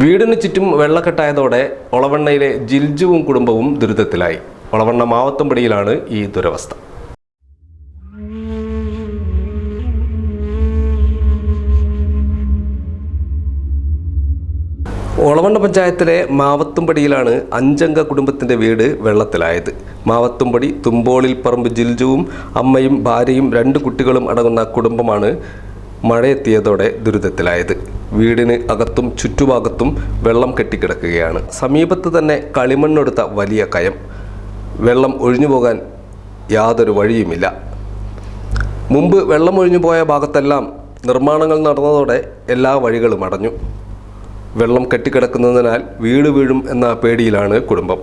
വീടിന് ചുറ്റും വെള്ളക്കെട്ടായതോടെ ഒളവണ്ണയിലെ ജിൽജുവും കുടുംബവും ദുരിതത്തിലായി. ഒളവണ്ണ മാവത്തമ്പടിയിലാണ് ഈ ദുരവസ്ഥ. ഒളവണ്ണ പഞ്ചായത്തിലെ മാവത്തുംപടിയിലാണ് അഞ്ചംഗ കുടുംബത്തിന്റെ വീട് വെള്ളത്തിലായത്. മാവത്തുംപടി തുമ്പോളിൽ പറമ്പ് ജിൽജുവും അമ്മയും ഭാര്യയും രണ്ട് കുട്ടികളും അടങ്ങുന്ന കുടുംബമാണ് മഴയെത്തിയതോടെ ദുരിതത്തിലായത്. വീടിന് അകത്തും ചുറ്റുഭാഗത്തും വെള്ളം കെട്ടിക്കിടക്കുകയാണ്. സമീപത്ത് തന്നെ കളിമണ്ണെടുത്ത വലിയ കയം. വെള്ളം ഒഴിഞ്ഞു പോകാൻ യാതൊരു വഴിയുമില്ല. മുമ്പ് വെള്ളം ഒഴിഞ്ഞു പോയ ഭാഗത്തെല്ലാം നിർമ്മാണങ്ങൾ നടന്നതോടെ എല്ലാ വഴികളും അടഞ്ഞു. വെള്ളം കെട്ടിക്കിടക്കുന്നതിനാൽ വീട് വീഴും എന്ന പേടിയിലാണ് കുടുംബം.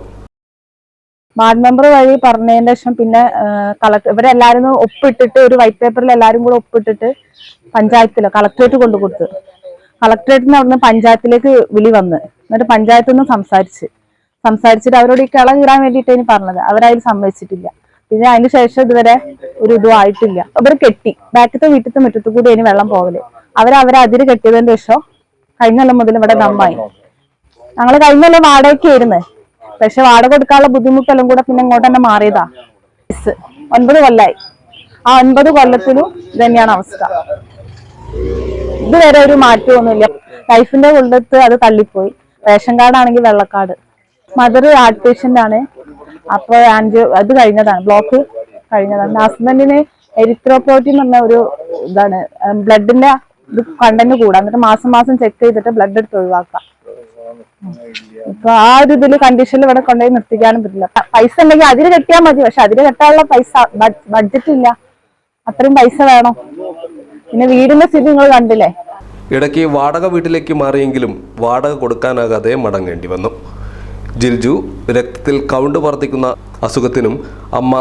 വാർഡ് മെമ്പർ വഴി പറഞ്ഞതിന് ശേഷം പിന്നെ കളക്ടർ ഇവരെല്ലാരും ഒപ്പിട്ടിട്ട് ഒരു വൈറ്റ് പേപ്പറിൽ എല്ലാരും കൂടെ ഒപ്പിട്ടിട്ട് പഞ്ചായത്തിലോ കളക്ടറേറ്റ് കൊണ്ടു കൊടുത്തു കളക്ടറേറ്റിൽ നിന്ന് അവിടുന്ന് പഞ്ചായത്തിലേക്ക് വിളി വന്ന്. എന്നിട്ട് പഞ്ചായത്തിൽ നിന്ന് സംസാരിച്ച്. സംസാരിച്ചിട്ട് അവരോട് ഈ കിള കീറാൻ വേണ്ടിയിട്ട് ഇനി പറഞ്ഞത്. അവരതിൽ സമ്മതിച്ചിട്ടില്ല. പിന്നെ അതിന് ശേഷം ഇതുവരെ ഒരു ഇതും ആയിട്ടില്ല. അവർ കെട്ടി. ബാക്കത്തെ വീട്ടിലത്തെ മുറ്റത്തു കൂടി ഇനി വെള്ളം പോകൽ. അവരവരെ അതിൽ കെട്ടിയതിന് ശേഷം കഴിഞ്ഞ കൊല്ലം മുതൽ ഇവിടെ ദമ്മായി. ഞങ്ങൾ കഴിഞ്ഞ കൊല്ലം വാടകയ്ക്ക് വരുന്നത് പക്ഷെ വാടക കൊടുക്കാനുള്ള ബുദ്ധിമുട്ടെല്ലാം കൂടെ പിന്നെ ഇങ്ങോട്ട് തന്നെ മാറിയതാ. ഒൻപത് കൊല്ലായി. ആ ഒൻപത് കൊല്ലത്തിലും ഇത് തന്നെയാണ് അവസ്ഥ. ഇതുവരെ ഒരു മാറ്റമൊന്നുമില്ല. ലൈഫിന്റെ കൊല്ലത്ത് അത് തള്ളിപ്പോയി. റേഷൻ കാർഡാണെങ്കിൽ വെള്ളക്കാട്. മദർ ഹാർട്ട് പേഷ്യന്റ് ആണ് അപ്പൊ ആൻജിയോ അത് കഴിഞ്ഞതാണ്. ബ്ലോക്ക് കഴിഞ്ഞതാണ്. ഹസ്ബൻഡിന് എരിത്രോപ്രോട്ടീൻ പറഞ്ഞ ഒരു ഇതാണ്. ബ്ലഡിന്റെ ഇത് കണ്ടന്റ് കൂടാ. എന്നിട്ട് മാസം മാസം ചെക്ക് ചെയ്തിട്ട് ബ്ലഡ് എടുത്ത് ഒഴിവാക്കാം ഇപ്പൊ ആ ഒരു ഇതിൽ കണ്ടീഷനിൽ ഇവിടെ കൊണ്ടുപോയി നിർത്തിക്കാനും പറ്റില്ല. പൈസ ഉണ്ടെങ്കിൽ അതിന് കെട്ടിയാൽ മതി. പക്ഷെ അതിന് കെട്ടാനുള്ള പൈസ ബഡ്ജറ്റ് ഇല്ല. അത്രയും പൈസ വേണം. പിന്നെ വീടിന്റെ സ്ഥിതി നിങ്ങൾ കണ്ടില്ലേ? ഇടയ്ക്ക് വാടക വീട്ടിലേക്ക് മാറിയെങ്കിലും വാടക കൊടുക്കാനാകാതെ മടങ്ങേണ്ടി വന്നു. ജിൽജു രക്തത്തിൽ കൗണ്ട് വർദ്ധിക്കുന്ന അസുഖത്തിനും അമ്മ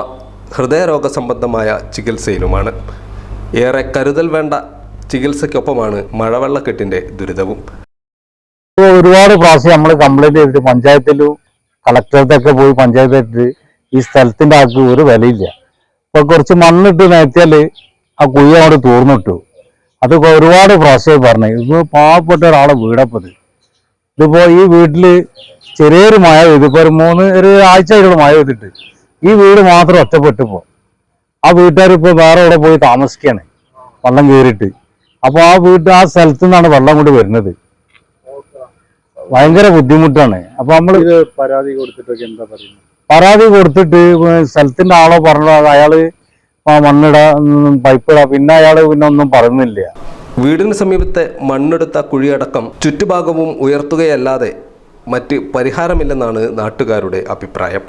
ഹൃദയരോഗ സംബന്ധമായ ചികിത്സയിലുമാണ്. ഏറെ കരുതൽ വേണ്ട ചികിത്സയ്ക്കൊപ്പമാണ് മഴവെള്ളക്കെട്ടിന്റെ ദുരിതവും. ഒരുപാട് പ്രാവശ്യം നമ്മൾ കംപ്ലൈന്റ് ചെയ്തിട്ട് പഞ്ചായത്തിലും കളക്ടറേറ്റൊക്കെ പോയി പഞ്ചായത്തായിട്ട് ഈ സ്ഥലത്തിന്റെ ആൾക്ക് ഒരു വിലയില്ല. ഇപ്പൊ കുറച്ച് മണ്ണിട്ട് നിരത്തിയാൽ ആ കുഴി അവിടെ തൂർന്നിട്ടു അത് ഇപ്പൊ ഒരുപാട് പ്രാവശ്യം പറഞ്ഞു. ഇത് പാവപ്പെട്ട ഒരാളെ വീടപ്പത് ഇതിപ്പോ ഈ വീട്ടിൽ ചെറിയൊരു മഴ പെയ്തു. ഇപ്പൊ ഒരു മൂന്ന് ഒരു ആഴ്ച ഇവിടെ മഴ പെയ്തിട്ട്. ഈ വീട് മാത്രം ഒറ്റപ്പെട്ടു പോ ആ വീട്ടുകാർ ഇപ്പൊ വേറെ അവിടെ പോയി താമസിക്കാണ് വെള്ളം കയറിയിട്ട്. അപ്പൊ ആ വീട്ട് ആ സ്ഥലത്തു നിന്നാണ് വെള്ളം കൊണ്ട് വരുന്നത്. ഭയങ്കര ബുദ്ധിമുട്ടാണ്. അപ്പൊ നമ്മൾ പരാതി കൊടുത്തിട്ട് എന്താ പറയുന്നത്? പരാതി കൊടുത്തിട്ട് സ്ഥലത്തിന്റെ ആളോ പറഞ്ഞത് അയാൾ ആ മണ്ണിടാ പൈപ്പിടാ പിന്നെ അയാൾ പിന്നെ ഒന്നും പറയുന്നില്ല. വീടിന് സമീപത്തെ മണ്ണെടുത്ത കുഴിയടക്കം ചുറ്റുഭാഗവും ഉയർത്തുകയല്ലാതെ മറ്റ് പരിഹാരമില്ലെന്നാണ് നാട്ടുകാരുടെ അഭിപ്രായം.